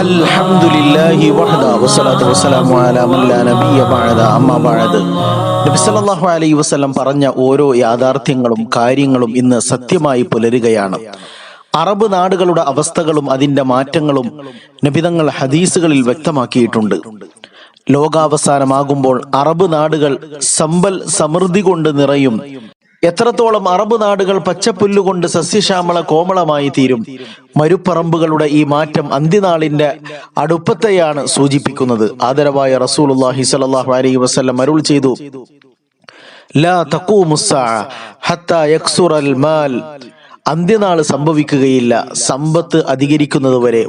അൽഹംദുലില്ലാഹി അലാ നബി സല്ലല്ലാഹു അലൈഹി വസല്ലം പറഞ്ഞ ഓരോ യാഥാർത്ഥ്യങ്ങളും കാര്യങ്ങളും ഇന്ന് സത്യമായി പുലരുകയാണ്. അറബ് നാടുകളുടെ അവസ്ഥകളും അതിന്റെ മാറ്റങ്ങളും നബിതങ്ങൾ ഹദീസുകളിൽ വ്യക്തമാക്കിയിട്ടുണ്ട്. ലോകാവസാനമാകുമ്പോൾ അറബ് നാടുകൾ സമ്പൽ സമൃദ്ധി കൊണ്ട് നിറയും എത്രത്തോളം അറബ് നാടുകൾ പച്ചപ്പുല്ലുകൊണ്ട് സസ്യശ്യാമള കോമളമായി തീരും? മരുപ്പറമ്പുകളുടെ ഈ മാറ്റം അന്ത്യനാളിന്റെ അടുപ്പത്തെയാണ് സൂചിപ്പിക്കുന്നത്. ആദരവായ റസൂലുള്ളാഹി സ്വല്ലല്ലാഹു അലൈഹി വസ്ലം അരുൾ ചെയ്തു. ലാ മാൽ. സംഭവിക്കുകയില്ല. സമ്പത്ത് അധികരിക്കുന്നത് വരെ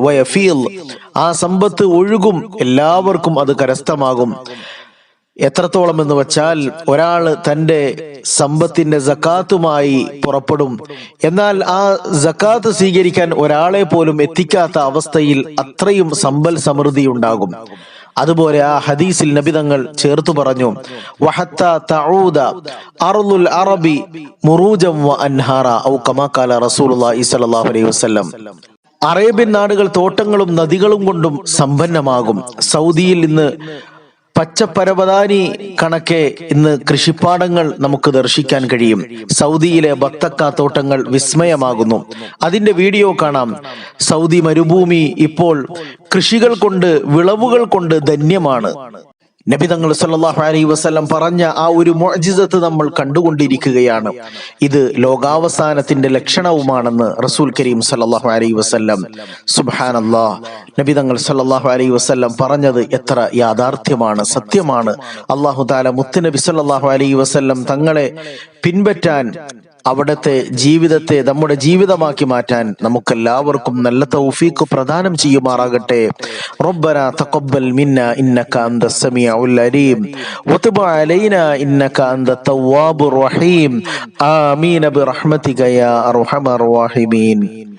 ആ സമ്പത്ത് ഒഴുകും. എല്ലാവർക്കും അത് കരസ്ഥമാകും. എത്രത്തോളം എന്ന് വെച്ചാൽ ഒരാൾ തന്റെ സമ്പത്തിന്റെ ജക്കാത്തുമായി പുറപ്പെടും. എന്നാൽ ആ ജക്കാത്ത് സ്വീകരിക്കാൻ ഒരാളെ പോലും എത്തിക്കാത്ത അവസ്ഥയിൽ അത്രയും സമ്പൽ സമൃദ്ധി ഉണ്ടാകും. അതുപോലെ ആ ഹദീസിൽ നബിതങ്ങൾ ചേർത്തു പറഞ്ഞു വഹത്ത തഊദ അറബി വ ഔ റസൂലുള്ളാഹി അലൈഹി വസല്ലം. അറേബ്യൻ നാടുകൾ തോട്ടങ്ങളും നദികളും കൊണ്ടും സമ്പന്നമാകും. സൗദിയിൽ ഇന്ന് പച്ചപ്പരവതാനി കണക്കെ ഇന്ന് കൃഷിപ്പാടങ്ങൾ നമുക്ക് ദർശിക്കാൻ കഴിയും. സൗദിയിലെ ബത്തക്ക തോട്ടങ്ങൾ വിസ്മയമാകുന്നു. അതിന്റെ വീഡിയോ കാണാം. സൗദി മരുഭൂമി ഇപ്പോൾ കൃഷികൾ കൊണ്ട് വിളവുകൾ കൊണ്ട് ധന്യമാണ്. നബി സല്ലാഹു അലൈ വസ്ലം പറഞ്ഞ ആ ഒരു മുഅ്ജിസത്ത് നമ്മൾ കണ്ടുകൊണ്ടിരിക്കുകയാണ്. ഇത് ലോകാവസാനത്തിന്റെ ലക്ഷണവുമാണെന്ന് റസൂൽ കരീം സല്ലാഹു അലൈ വസ്ലം സുബ്ഹാനല്ലാഹ് നബി തങ്ങൾ സല്ലല്ലാഹു അലൈഹി വസല്ലം പറഞ്ഞത് എത്ര യാഥാർത്ഥ്യമാണ് സത്യമാണ്. അല്ലാഹു തആല മുത്തുനബി സല്ലാഹു അലൈ വസ്ലം തങ്ങളെ പിൻപറ്റാൻ അവിടുത്തെ ജീവിതത്തെ നമ്മുടെ ജീവിതമാക്കി മാറ്റാൻ നമുക്കെല്ലാവർക്കും നല്ല തൗഫീഖ് പ്രദാനം ചെയ്യുമാറാകട്ടെ. റബ്ബന തഖബ്ബൽ മിന്ന ഇന്നക അന്ത സമീഉൽ അലീം. വതുബ് അലൈന ഇന്നക അന്ത തവ്വാബുർ റഹീം. ആമീൻ. ബിറഹ്മതിക യാ അർഹമർ റഹീമീൻ.